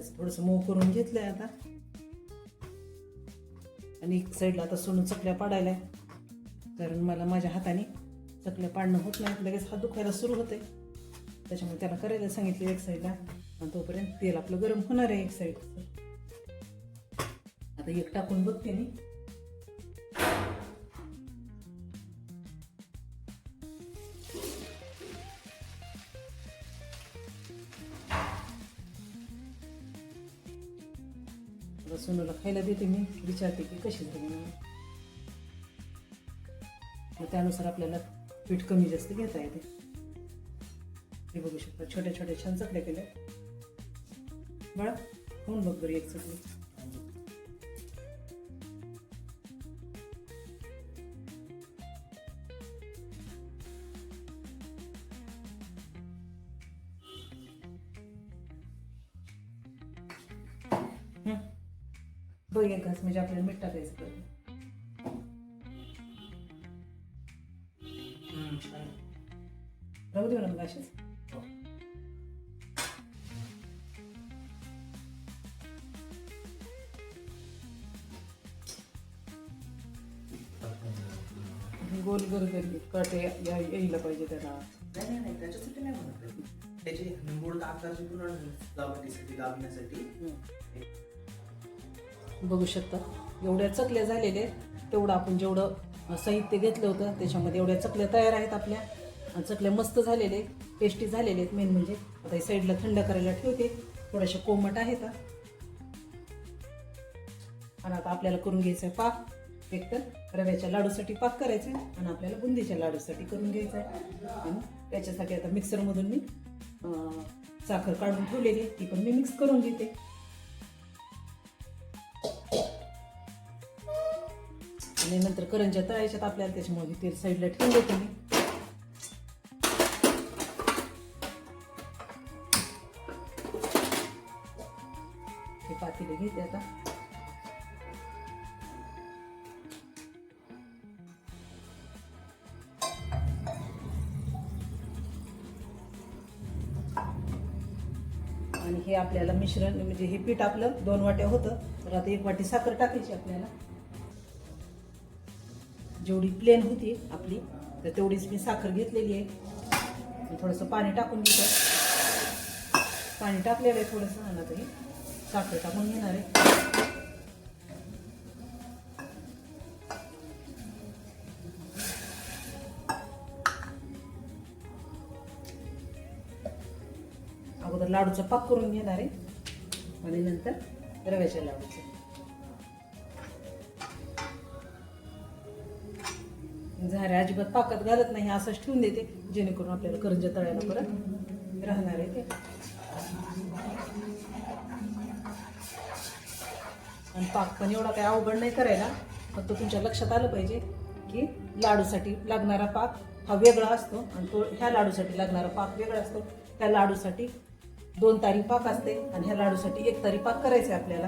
त्याचं थोडंसं मऊ करून घेतलंय आता. आणि एक साईडला आता सोडून चकल्या पाडायला कारण मला माझ्या हाताने चकल्या पाडणं होत नाही. लगेच हात दुखायला सुरू होते त्याच्यामुळे त्याला करायला सांगितले एक साईडला आणि तोपर्यंत तेल आपलं गरम होणार आहे एक साईड आता एक टाकून बघते मी. आता सोनूला खायला देते मी. विचारते की कशी झाली म्हणून मग त्यानुसार आपल्याला पीठ कमी जास्त घेता येते. हे बघू शकता छोट्या छोट्या छान चकल्या केल्या. बाळा होऊन बघ बरं एक चकली. घास म्हणजे आपल्याला मीठ टाकायचं परत. राहू दे मग अशीच. गोल गरगर काटे या यायला पाहिजे त्याला. नाही नाही त्याच्यासाठी नाही म्हणत. त्याची निंबूड आकारची पूर्ण लावण्यासाठी. लावण्यासाठी बघू शकता एवढ्या चकल्या झालेल्या आहेत. तेवढं आपण जेवढं साहित्य घेतलं होतं त्याच्यामध्ये एवढ्या चकल्या तयार आहेत आपल्या. चकल्या मस्त झालेल्या आहेत. टेस्टी झालेल्या आहेत मेन म्हणजे. आता हे साईडला थंड करायला ठेवते. थोड्याशा कोमट आहेत. आणि आता आपल्याला करून घ्यायचं आहे पाक. एक तर रव्याच्या लाडूसाठी पाक करायचं आहे आणि आपल्याला बुंदीच्या लाडूसाठी करून घ्यायचं आहे आणि त्याच्यासाठी आता मिक्सरमधून मी साखर काढून ठेवलेली आहे. ती पण मी मिक्स करून घेते. आणि नंतर करंज्या तळायच्यात आपल्याला त्याच्यामुळे तेल साईडला ठेवून देते मी. हे पातेले घेते आता. आणि हे आपल्याला मिश्रण म्हणजे हे पीठ आपलं दोन वाट्या होतं तर आता एक वाटी साखर टाकायची आपल्याला. जेवढी प्लेन होती आपली तर तेवढीच मी साखर घेतलेली आहे. थोडंसं पाणी टाकून घेतो. पाणी टाकलेलं आहे थोडंसं आणि तरी साखर टाकून घेणार आहे. अगोदर लाडूचा पाक करून घेणार आहे. आणि नंतर रव्याच्या लाडूचं. झाऱ्या अजिबात पाकात घालत नाही असंच ठेवून देते जेणेकरून आपल्याला करंजा तळायला परत राहणार आहे ते. आणि पाक पण एवढा काही अवघड नाही करायला फक्त तुमच्या लक्षात आलं पाहिजे की लाडूसाठी लागणारा पाक हा वेगळा असतो आणि तो ह्या लाडूसाठी लागणारा पाक वेगळा असतो. त्या लाडूसाठी दोन तारी पाक असते आणि ह्या लाडूसाठी एक तारी पाक करायचा आहे आपल्याला.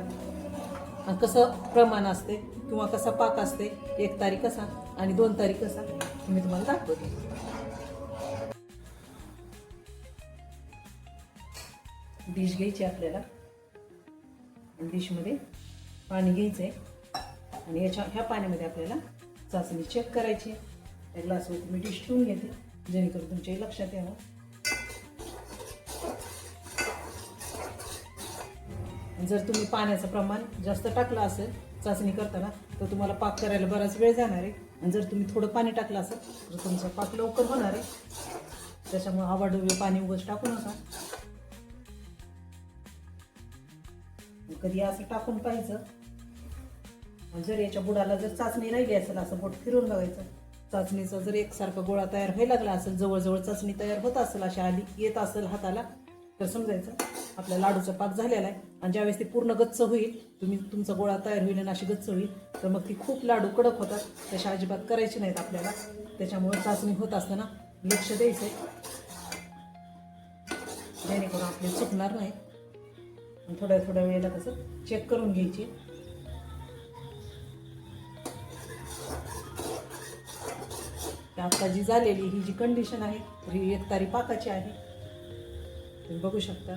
आणि कसं प्रमाण असते किंवा कसा पाक असते एक तारी कसा? आणि दोन तारीख कसा मी तुम्हाला दाखवते. डिश घ्यायची आपल्याला. डिशमध्ये पाणी घ्यायचं आहे आणि याच्या ह्या पाण्यामध्ये आपल्याला चाचणी चेक करायची आहे. त्या ग्लासवरती मी डिश ठेवून घेते. जेणेकरून तुमच्याही लक्षात यावं. जर तुम्ही पाण्याचं प्रमाण जास्त टाकलं असेल चाचणी करताना तर तुम्हाला पाक करायला बराच वेळ जाणार आहे. आणि जर तुम्ही थोडं पाणी टाकलं असेल तर तुमचा पाक लवकर होणार आहे. त्याच्यामुळे आवाडवे पाणी उगच टाकू नका. कधी असं टाकून पाहायचं जर याच्या बुडाला जर चाचणी राहिली असेल असं बोट फिरून बघायचं. चाचणीचा जर एकसारखा गोळा तयार व्हायला लागला असेल जवळजवळ चाचणी तयार होत असेल अशा आली येत असेल हाताला तर समजायचं. आपल्या लाडूचा पाक झालेला आहे. आणि ज्यावेळेस ते पूर्ण गच्च होईल तुम्ही तुमचा गोळा तयार होईल आणि अशी गच्च होईल तर मग ती खूप लाडू कडक होतात. तशा अजिबात करायची नाहीत आपल्याला. त्याच्यामुळे चाचणी होत असताना लक्ष द्यायचं आहे जेणेकरून आपले चुकणार नाही. थोड्या थोड्या वेळेला कसं चेक करून घ्यायची. आता जी झालेली ही जी कंडिशन आहे ही एक तारी पाकाची आहे. तुम्ही बघू शकता.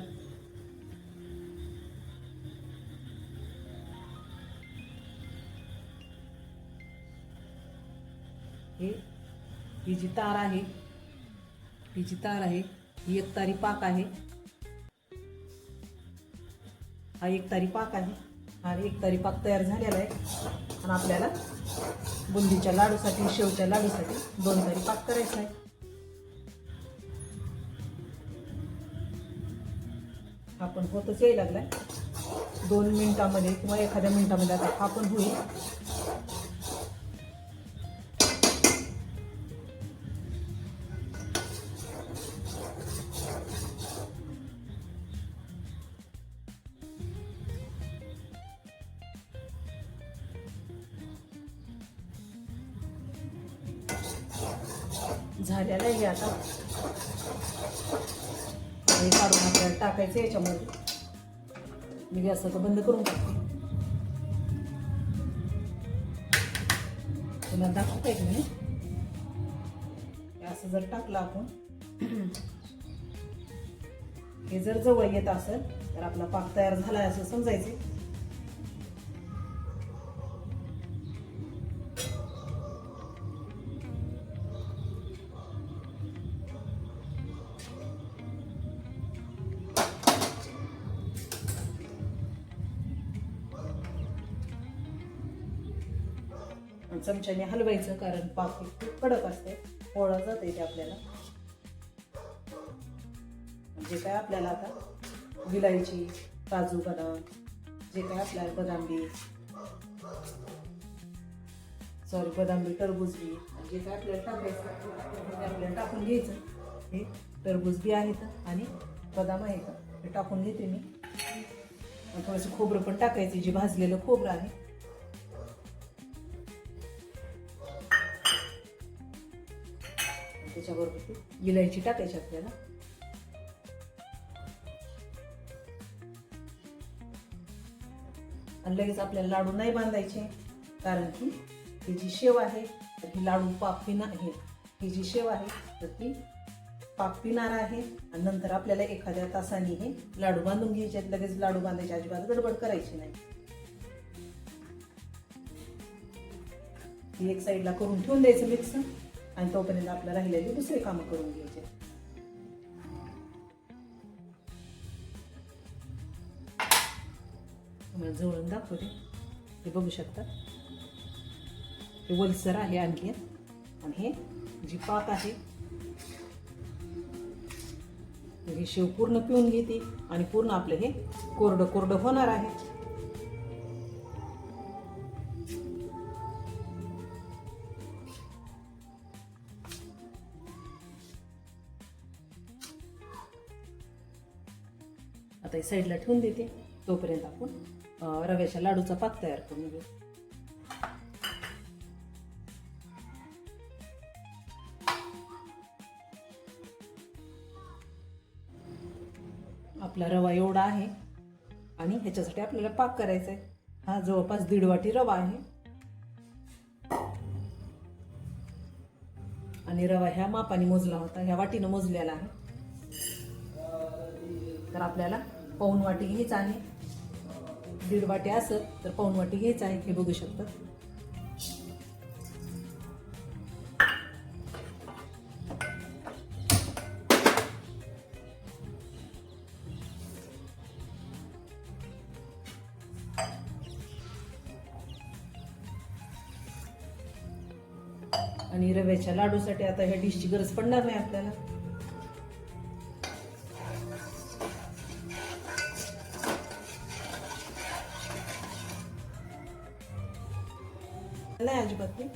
हे ही जी तार आहे ही जी तार आहे ही एक तारी पाक आहे. हा एक तारी पाक आहे. हा एक तारी पाक तयार झालेला आहे. आणि आपल्याला बुंदीच्या लाडूसाठी शेवच्या लाडूसाठी दोन तारी पाक करायचा आहे. आपण होतच यायला लागलाय. दोन मिनिटामध्ये किंवा एखाद्या मिनिटामध्ये आता हा होईल. टाकायचं याच्यामध्ये. मी गॅस आता बंद करून टाकते. तुम्हाला दाखवता येत मी असं जर टाकलं आपण हे जर जवळ येत असेल तर आपला पाक तयार झाला असं समजायचे चमच्याने हलवायचं कारण पाक खूप कडक असते. पोळा जाते येते आपल्याला. जे काय आपल्याला आता विलायची काजू बदाम जे काय आपल्याला बदामबी सॉरी बदाम बी टरबूज बी जे काय आपल्याला टाकायचं ते आपल्याला टाकून घ्यायचं. हे टरबूज बी आहेत आणि बदाम आहेत हे टाकून घेते मी. थोडंसं खोबरं पण टाकायचं जे भाजलेलं खोबरं आहे. त्याच्याबरोबर ती इलायची टाकायची आपल्याला आणि लगेच आपल्याला लाडू नाही बांधायचे कारण की ही जी शेव आहे तर ही लाडू पाक पिणार आहे ही जी शेव आहे तर ती पाक पिणार आहे. आणि नंतर आपल्याला एखाद्या तासाने हे लाडू बांधून घ्यायचे आहेत. लगेच लाडू बांधायचे अजिबात गडबड करायची नाही. ही एक साईडला करून ठेवून द्यायचं मिक्स आणि तोपर्यंत आपल्याला राहिलेली दुसरे कामं करून घ्यायचे. तुम्हाला जवळून दाखवते. हे बघू शकता. हे वलसर आहे आणखी. आणि हे जी पाक आहे हे शेव पूर्ण पिऊन घेते आणि पूर्ण आपलं हे कोरडं कोरडं होणार आहे. आता साईडला ठेवून देते. तोपर्यंत आपण रव्याच्या लाडूचा पाक तयार करून घेऊ. आपला रवा एवढा आहे आणि ह्याच्यासाठी आपल्याला पाक करायचा आहे. हा जवळपास दीड वाटी रवा आहे. आणि रवा ह्या मापाने मोजला होता ह्या वाटीनं मोजलेला आहे. तर आपल्याला पाऊन वाटी घ्यायचं आहे. दीड वाटी असत तर पाऊन वाटी घ्यायचं आहे हे बघू शकता. आणि रव्याच्या लाडूसाठी आता ह्या डिशची गरज पडणार नाही आपल्याला. नाही अजिबात नाही.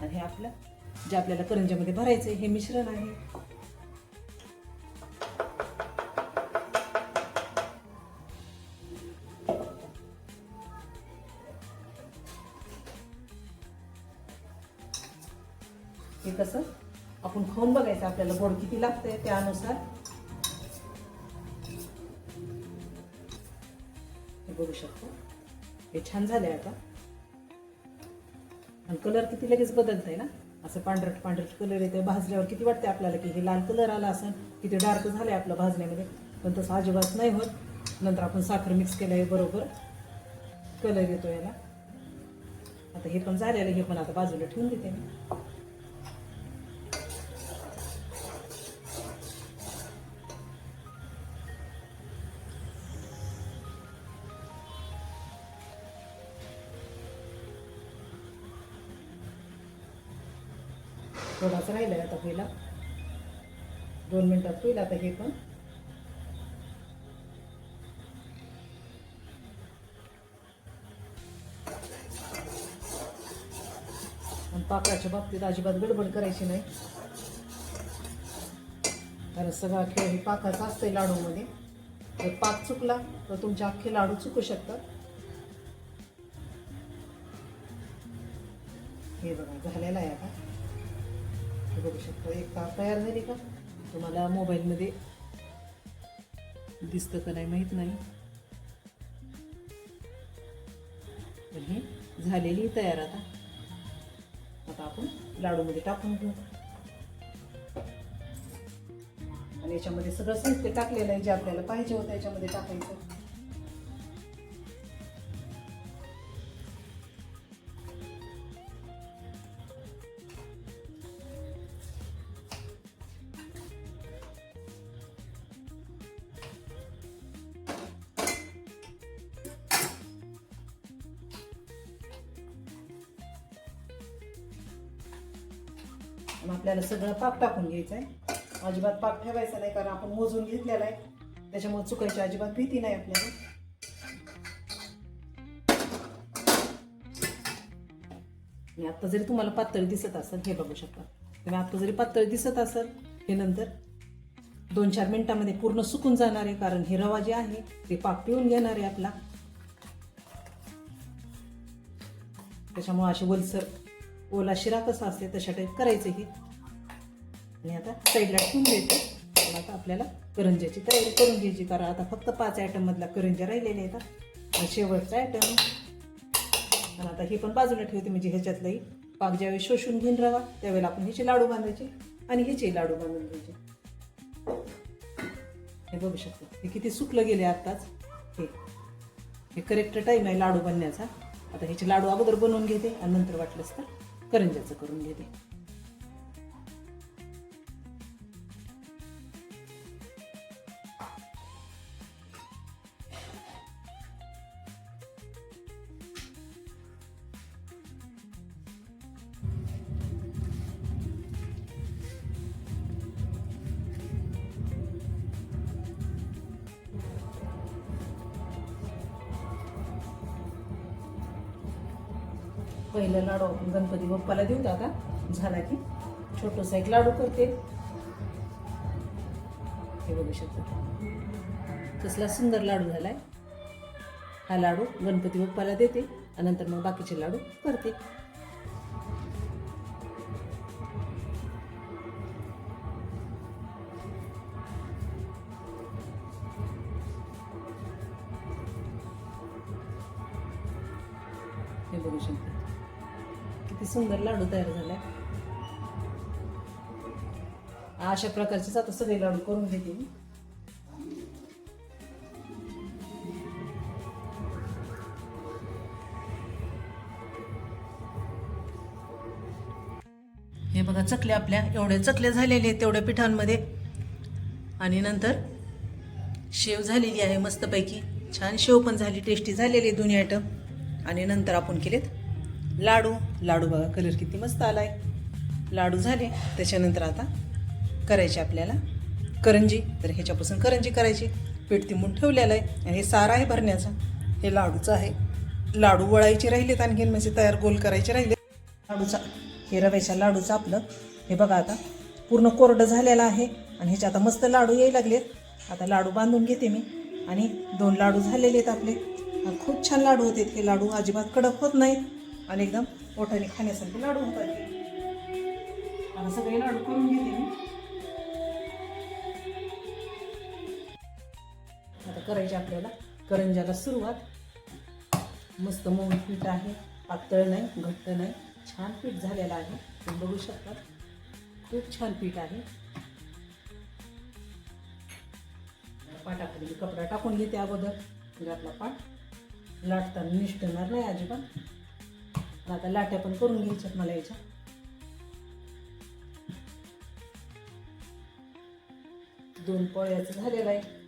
आणि हे आपलं जे आपल्याला करंजामध्ये भरायचं आहे हे मिश्रण आहे. हे कसं? आपण खाऊन बघायचं आपल्याला गोड किती लागतंय त्यानुसार. हे बघू शकतो. हे छान झालंय आता. आणि कलर किती लगेच बदलत आहे ना? असं पांढरट पांढरट कलर येते भाजल्यावर किती वाटते आपल्याला की हे लाल कलर आला असं किती डार्क झालं आहे आपलं भाजण्यामध्ये पण तसं अजिबात नाही होत. नंतर आपण साखर मिक्स केलं आहे बरोबर. कलर येतो याला. आता हे पण झालेलं हे पण आता बाजूला ठेवून देते मी. थोडासा राहिला आहे आता पहिला. दोन मिनटात होईल आता हे पण. आणि बाबतीत अजिबात गडबड करायची नाही. कारण सगळा खेळ हे पाकाचा असतंय लाडूमध्ये. जर पाक चुकला तर तुमचे अख्खे लाडू चुकू शकतात. हे बघा झालेला आहे आता. हे बघू शकता. एक तार तयार झाली का? तुम्हाला मोबाईलमध्ये दिसतं का नाही माहीत नाही. तर हे झालेली तयार आता. आता आपण लाडूमध्ये टाकून घेऊ. आणि याच्यामध्ये सगळं साहित्य टाकलेलं आहे जे आपल्याला पाहिजे होतं याच्यामध्ये टाकायचं. पाक टाकून घ्यायचा आहे. अजिबात पाक ठेवायचा नाही कारण आपण मोजून घेतलेला आहे. त्याच्यामुळे चुकायची अजिबात भीती नाही आपल्याला. आत्ता आता जरी तुम्हाला पातळ दिसत असेल हे बघू शकता. तुम्ही आता जरी पातळ दिसत असेल हे नंतर दोन चार मिनटामध्ये पूर्ण सुकून जाणार आहे कारण हे रवा जे आहे ते पाक पिऊन घेणार आहे आपला. त्याच्यामुळे असे वलसर ओला शिरा कसा असते तशा टाईप करायचं हे आणि आता साईडला ठेवून द्यायचं आता आपल्याला करंज्याची तयारी करून घ्यायची. कारण आता फक्त पाच आयटममधला करंज्या राहिलेल्या आहेत. आता शेवटचा आयटम आणि आता हे पण बाजूला ठेवते. म्हणजे ह्याच्यातलंही पाक ज्यावेळी शोषून घेऊन राहा त्यावेळेला आपण ह्याचे लाडू बांधायचे आणि ह्याचे लाडू बांधून घ्यायचे. हे बघू शकतो. हे किती सुकलं गेले आत्ताच. हे हे करेक्ट टाईम आहे लाडू बनण्याचा. आता ह्याचे लाडू अगोदर बनवून घेते आणि नंतर वाटलंच तर करंज्याचं करून घेते. पहिलं लाडू आपण गणपती बाप्पाला देऊ आता झाला की छोटंसं एक लाडू करते. हे बघू शकता कसला सुंदर लाडू झाला आहे हा लाडू गणपती बाप्पाला देते आणि नंतर मग बाकीचे लाडू करते. सुंदर लाडू तयार झालाय अशा प्रकारचेच आता सगळे लाडू करून घेते मी. हे बघा चकल्या आपल्या एवढ्या चकल्या झालेल्या आहेत तेवढ्या पिठांमध्ये. आणि नंतर शेव झालेली आहे मस्तपैकी. छान शेव पण झाली टेस्टी झालेली आहे दोन्ही आयटम आणि नंतर आपण केलेत लाडू. लाडू बघा कलर किती मस्त आला आहे लाडू झाले. त्याच्यानंतर आता करायचे आपल्याला करंजी. तर ह्याच्यापासून करंजी करायची. पीठ तिंबून ठेवलेलं आहे. आणि हे सार आहे भरण्याचा. हे लाडूचं आहे. लाडू वळायचे राहिलेत आणखीन. म्हणजे तयार गोल करायचे राहिले. लाडूचा हे रव्याच्या लाडूचं आपलं. हे बघा आता. पूर्ण कोरडं झालेलं आहे. आणि ह्याचे आता मस्त लाडू यायला लागलेत. आता लाडू बांधून घेते मी. आणि दोन लाडू झालेले आहेत आपले. खूप छान लाडू होते हे लाडू. अजिबात कडक होत नाहीत. आणि एकदम मोठ्याने खाण्यासारखे लाडू होतात हे. आता सगळे लाडू करून घेते मी. आता करायची आपल्याला. करंजाला सुरुवात. मस्त मऊ पीठ आहे. पातळ नाही घट्ट नाही. छान पीठ झालेलं आहे. तुम्ही बघू शकता. खूप छान पीठ आहे. पाटाखाली मी कपडा टाकून घेते अगोदर. घरातला पाट. लाटताना निष्ठणार नाही अजिबात. आता लाट्या पण करून घ्यायच्यात मला याच्या. दोन पोळ्याचं झालेलं आहे.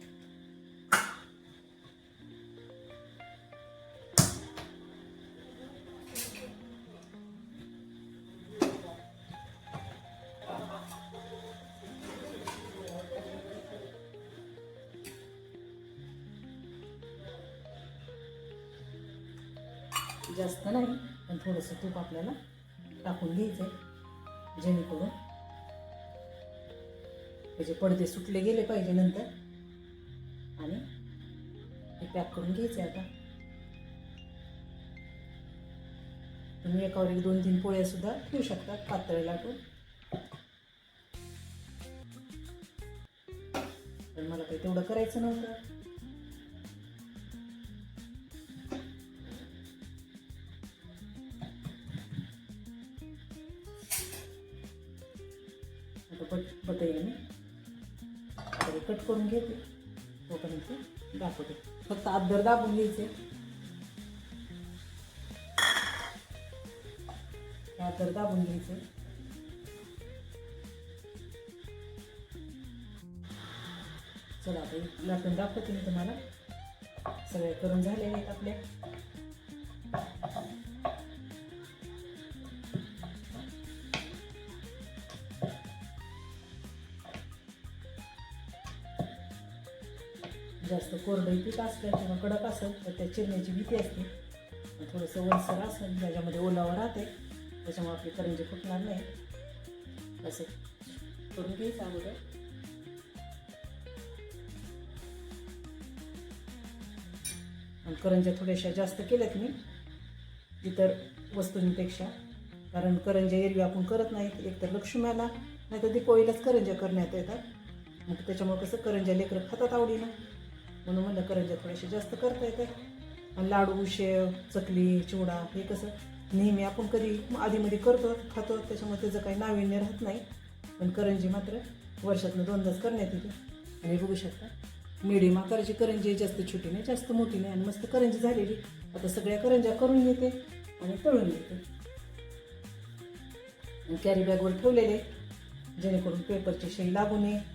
थोडंसं तूप आपल्याला टाकून घ्यायचं आहे जेणेकरून त्याचे पडदे सुटले गेले पाहिजे नंतर आणि हे पॅक करून घ्यायचं आहे आता. तुम्ही एकावर एक दोन तीन पोळ्या सुद्धा ठेवू शकता पातळ लाटून. पण मला काही तेवढं करायचं नव्हतं. कट करून घेते. तोपर्यंत दाखवते. फक्त अद्दर दाबून घ्यायचे. आदर दाबून घ्यायचे. चला आता लाटून दाखवते मी तुम्हाला. सगळे करून झालेले आहेत आपल्या कोरडं पीठ असलं किंवा कडक असेल तर त्या चिरण्याची भीती असते. थोडंसं वलसर असेल त्याच्यामध्ये ओलावा राहते त्याच्यामुळे आपली करंजी फुटणार नाही. असं करून घ्यायचं अगोदर. आणि करंज्या थोड्याशा जास्त केल्यात मी इतर वस्तूंपेक्षा. कारण करंज्या एरवी आपण करत नाही एकतर लक्ष्म्याला नाही तर दीपावलीलाच करंज्या करण्यात येतात. मग त्याच्यामुळे कसं करंज्या लेकरं खातात आवडीनं. म्हणून म्हणलं करंज्या थोडेसे जास्त करता येते. आणि लाडू शेव चकली चिवडा हे कसं नेहमी आपण कधी आधीमध्ये करतो खातो त्याच्यामुळे त्याचं काही नाविन्य राहत नाही. पण करंजी मात्र वर्षातनं दोनदाच करण्यात येते. आणि बघू शकता मिडियम आकाराची करंजी जास्त छोटी नाही जास्त मोठी नाही आणि मस्त करंजी झालेली. आता सगळ्या करंज्या करून घेते आणि तळून घेते. आणि कॅरी बॅगवर ठेवलेले जेणेकरून पेपरची शाई लागू नये.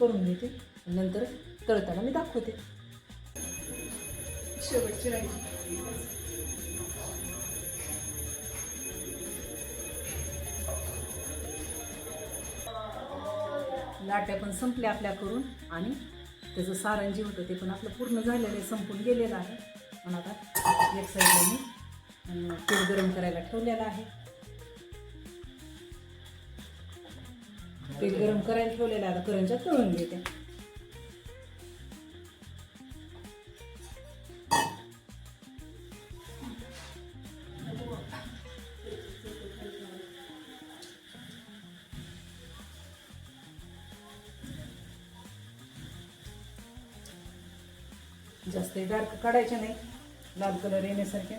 करून घेते नंतर तळताना मी दाखवते. शेवटची राहिली लाट्या पण संपल्या आपल्या करून आणि त्याचं सारण जे होतं ते पण आपलं पूर्ण झालेलं आहे संपून गेलेलं आहे. पण आता एक साईडला मी तेल गरम करायला ठेवलेलं आहे. पीठ गरम करायला ठेवलेलं आता करंच्या तळून घेते. जास्त डार्क काढायचे नाही लाल कलर येण्यासारख्या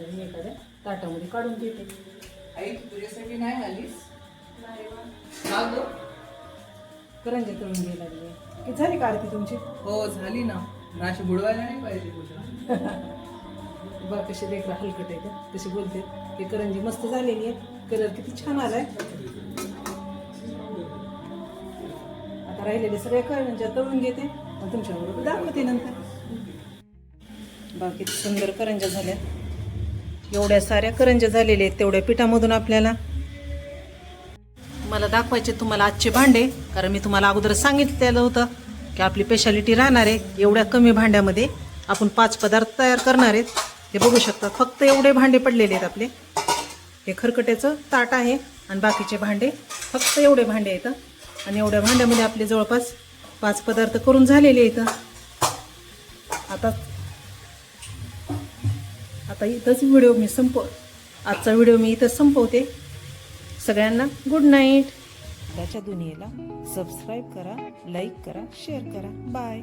आता मी एखाद्या ताटामध्ये काढून घेते. आई तू तुझ्यासाठी नाही आलीस? का गं? करंजे तळून घ्यायला लागले. किती झाली का आरती तुमची? हो झाली ना. पण अशी बुडवायला नाही पाहिजे पूजा. बघ कशी लेकरं हलकट आहे का कशी बोलते. ते करंजी मस्त झालेली आहे. कलर किती छान आलाय. आता राहिलेले सगळे करंज्या तळून घेते. आणि तुमच्याबरोबर दाखवते नंतर. बाकी सुंदर करंज्या झाल्या. एवढ्या साऱ्या करंज्या झालेल्या आहेत तेवढ्या पिठामधून आपल्याला. मला दाखवायचे तुम्हाला आजचे भांडे कारण मी तुम्हाला अगोदर सांगितलेलं होतं की आपली स्पेशालिटी राहणार आहे एवढ्या कमी भांड्यामध्ये. आपण पाच पदार्थ तयार करणार आहेत. हे बघू शकता फक्त एवढे भांडे पडलेले आहेत आपले. हे खरकट्याचं ताट आहे आणि बाकीचे भांडे फक्त एवढे भांडे आहेत. आणि एवढ्या भांड्यामध्ये आपले जवळपास पाच पदार्थ करून झालेले आहेत. आता आता इथंच व्हिडिओ मी संपव आजचा व्हिडिओ मी इथंच संपवते. सगळ्यांना गुड नाईट त्याच्या दुनियेला सबस्क्राईब करा लाईक करा शेअर करा. बाय